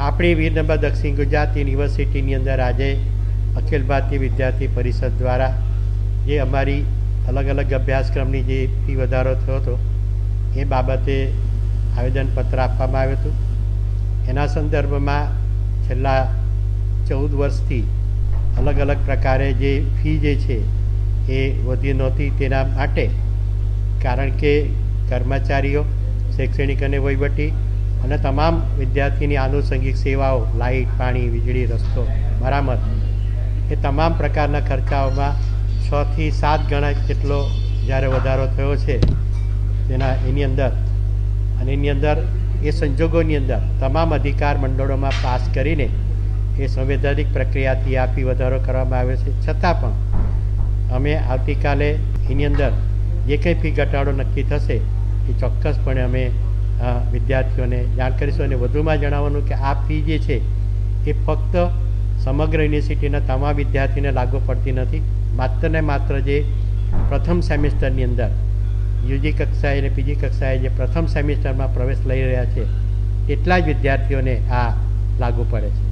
આપણી વીરનંબર દક્ષિણ ગુજરાત યુનિવર્સિટીની અંદર આજે અખિલ ભારતીય વિદ્યાર્થી પરિષદ દ્વારા જે અમારી અલગ અલગ અભ્યાસક્રમની જે ફી વધારો થયો હતો, એ બાબતે આવેદનપત્ર આપવામાં આવ્યું હતું. એના સંદર્ભમાં છેલ્લા ચૌદ વર્ષથી અલગ અલગ પ્રકારે જે ફી જે છે, એ વધી નહોતી તેના માટે, કારણ કે કર્મચારીઓ શૈક્ષણિક અને વહીવટી અને તમામ વિદ્યાર્થીની આનુષંગિક સેવાઓ લાઇટ પાણી, વીજળી, રસ્તો, મરામત, એ તમામ પ્રકારના ખર્ચાઓમાં છથી સાત ગણા જેટલો જ્યારે વધારો થયો છે તેના એની અંદર અને એની અંદર એ સંજોગોની અંદર તમામ અધિકાર મંડળોમાં પાસ કરીને એ સંવૈધાનિક પ્રક્રિયાથી આપી વધારો કરવામાં આવ્યો છે. છતાં પણ અમે આવતીકાલે એની અંદર જે કંઈ ફી ઘટાડો નક્કી થશે, એ ચોક્કસપણે અમે વિદ્યાર્થીઓને જાણ કરીશું અને વધુમાં જણાવવાનું કે આ ફી જે છે, એ ફક્ત સમગ્ર યુનિવર્સિટીના તમામ વિદ્યાર્થીને લાગુ પડતી નથી. માત્ર ને માત્ર જે પ્રથમ સેમિસ્ટરની અંદર યુજી કક્ષાએ અને પીજી કક્ષાએ જે પ્રથમ સેમિસ્ટરમાં પ્રવેશ લઈ રહ્યા છે, એટલા જ વિદ્યાર્થીઓને આ લાગુ પડે છે.